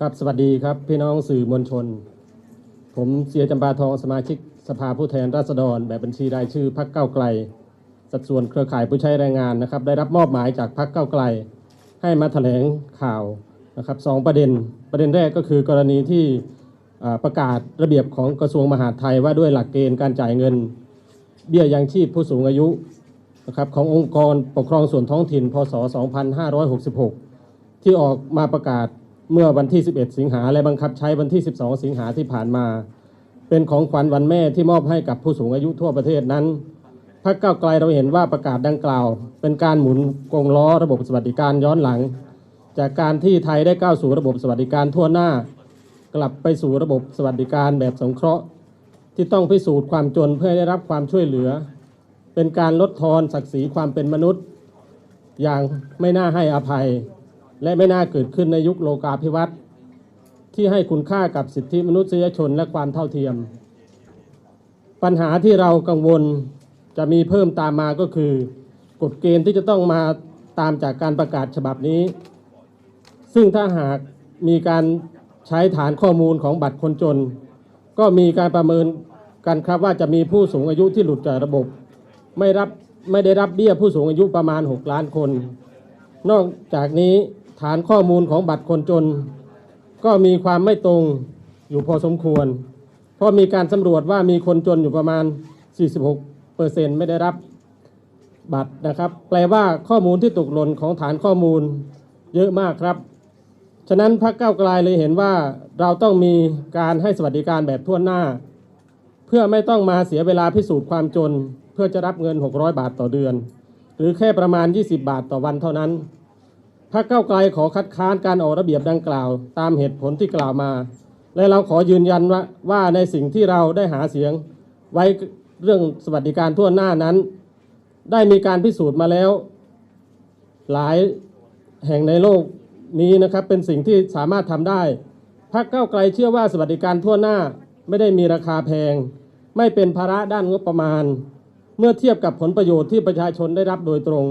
ครับสวัสดีครับพี่น้องสื่อมวลชน ผมเสียจำปาทองสมาชิกสภาผู้แทนราษฎร แบบบัญชีรายชื่อพักเก้าไกล สัดส่วนเครือข่ายผู้ใช้แรงงานนะครับ ได้รับมอบหมายจากพักเก้าไกล ให้มาแถลงข่าวนะครับสองประเด็นประเด็นแรกก็คือกรณีที่ประกาศระเบียบของกระทรวงมหาดไทยว่าด้วยหลักเกณฑ์การจ่ายเงิน เบี้ยยังชีพผู้สูงอายุนะครับขององค์กรปกครองส่วนท้องถิ่น พศ 2566 ที่ออกมาประกาศ เมื่อวันที่ 11 สิงหาและบังคับใช้วันที่ 12 สิงหาที่ผ่านมา เป็นของขวัญวันแม่ที่มอบให้กับผู้สูงอายุทั่วประเทศนั้นพรรคก้าวไกลเราเห็นว่าประกาศดังกล่าว เป็นการหมุนกงล้อระบบสวัสดิการย้อนหลัง จากการที่ไทยได้ก้าวสู่ระบบสวัสดิการทั่วหน้า กลับไปสู่ระบบสวัสดิการแบบสงเคราะห์ ที่ต้องพิสูจน์ความจนเพื่อได้รับความช่วยเหลือ เป็นการลดทอนศักดิ์ศรีความเป็นมนุษย์ อย่างไม่น่าให้อภัย และไม่น่าเกิดขึ้นในยุคโลกาภิวัตน์ที่ให้คุณค่ากับสิทธิมนุษยชนและความเท่าเทียม ปัญหาที่เรากังวลจะมีเพิ่มตามมาก็คือ กฎเกณฑ์ที่จะต้องมาตามจากการประกาศฉบับนี้ ซึ่งถ้าหากมีการใช้ฐานข้อมูลของบัตรคนจน ก็มีการประเมินกันครับว่าจะมีผู้สูงอายุที่หลุดจากระบบ ไม่รับไม่ได้รับเบี้ยผู้สูงอายุประมาณ 6 ล้านคน นอกจากนี้ ฐานข้อมูลของบัตรคนจน ก็มีความไม่ตรงอยู่พอสมควร เพราะมีการสำรวจว่ามีคนจนอยู่ประมาณ 46เปอร์เซ็นต์ไม่ได้รับบัตรนะครับ แปลว่าข้อมูลที่ตกหล่นของฐานข้อมูลเยอะมากครับ ฉะนั้นพรรคก้าวไกลเลยเห็นว่าเราต้องมีการให้สวัสดิการแบบทั่วหน้า เพื่อไม่ต้องมาเสียเวลาพิสูจน์ความจน เพื่อจะรับเงิน 600 บาทต่อเดือน หรือแค่ประมาณ 20 บาทต่อวันเท่านั้น พรรคเก้าไกลขอคัดค้านการออกระเบียบดังกล่าว ตามเหตุผลที่กล่าวมา และเราขอยืนยันว่าว่าในสิ่งที่เราได้หาเสียงไว้เรื่องสวัสดิการทั่วหน้านั้น ได้มีการพิสูจน์มาแล้ว หลายแห่งในโลกนี้นะครับเป็นสิ่งที่สามารถทำได้พรรคเก้าไกลเชื่อว่าสวัสดิการทั่วหน้าไม่ได้มีราคาแพง ไม่เป็นภาระด้านงบประมาณ เมื่อเทียบกับผลประโยชน์ที่ประชาชนได้รับโดยตรง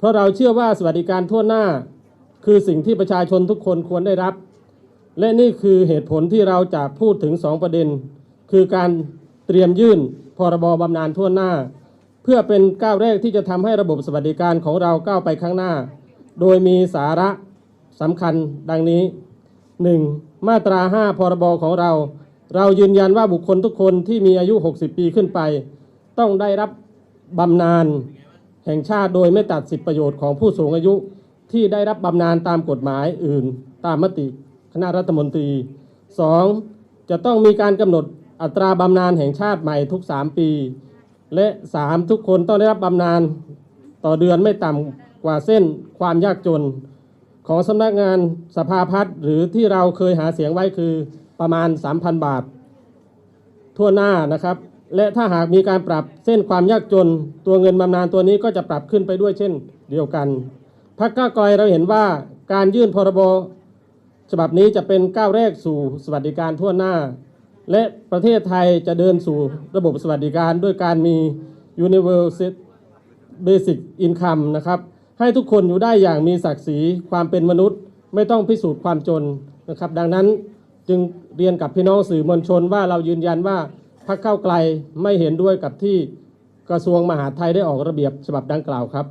เพราะเราเชื่อว่าสวัสดิการทั่วหน้า คือสิ่งที่ประชาชนทุกคนควรได้รับ และนี่คือเหตุผลที่เราจะพูดถึงสองประเด็น คือการเตรียมยื่นพรบบำนาญทั่วหน้า เพื่อเป็นก้าวแรกที่จะทำให้ระบบสวัสดิการของเราก้าวไปข้างหน้า โดยมีสาระสำคัญดังนี้ 1. มาตรา 5 พรบของเรา เรายืนยันว่าบุคคลทุกคนที่มีอายุ 60 ปีขึ้นไป ต้องได้รับบำนาญ แห่งชาติโดยไม่ตัดสิทธิประโยชน์ของผู้สูงอายุที่ได้รับบำนาญตามกฎหมายอื่นตามมติคณะรัฐมนตรี 2. จะต้องมีการกำหนดอัตราบำนาญแห่งชาติใหม่ทุก 3 ปี และ 3 ทุกคนต้องได้รับบำนาญต่อเดือนไม่ต่ำกว่าเส้นความยากจน ของสำนักงานสภาพัฒน์หรือที่เราเคยหาเสียงไว้คือประมาณ 3,000 บาท ทั่วหน้านะครับ และถ้าหากมีการปรับเส้นความยากจน ตัวเงินบำนาญตัวนี้ก็จะปรับขึ้นไปด้วยเช่นเดียวกันพรรคก้าวไกลเราเห็นว่าการยื่นพรบฉบับนี้จะเป็นก้าวแรกสู่สวัสดิการทั่วหน้า และประเทศไทยจะเดินสู่ระบบสวัสดิการด้วยการมี universal basic income นะครับ ให้ทุกคนอยู่ได้อย่างมีศักดิ์ศรีความเป็นมนุษย์ ไม่ต้องพิสูจน์ความจนนะครับ ดังนั้นจึงเรียนกับพี่น้องสื่อมวลชนว่าเรายืนยันว่า รรคเก้าไกลไม่เห็นด้วยกับที่กระทรวงมหาดไทยได้ออกระเบียบฉบับดังกล่าวครับ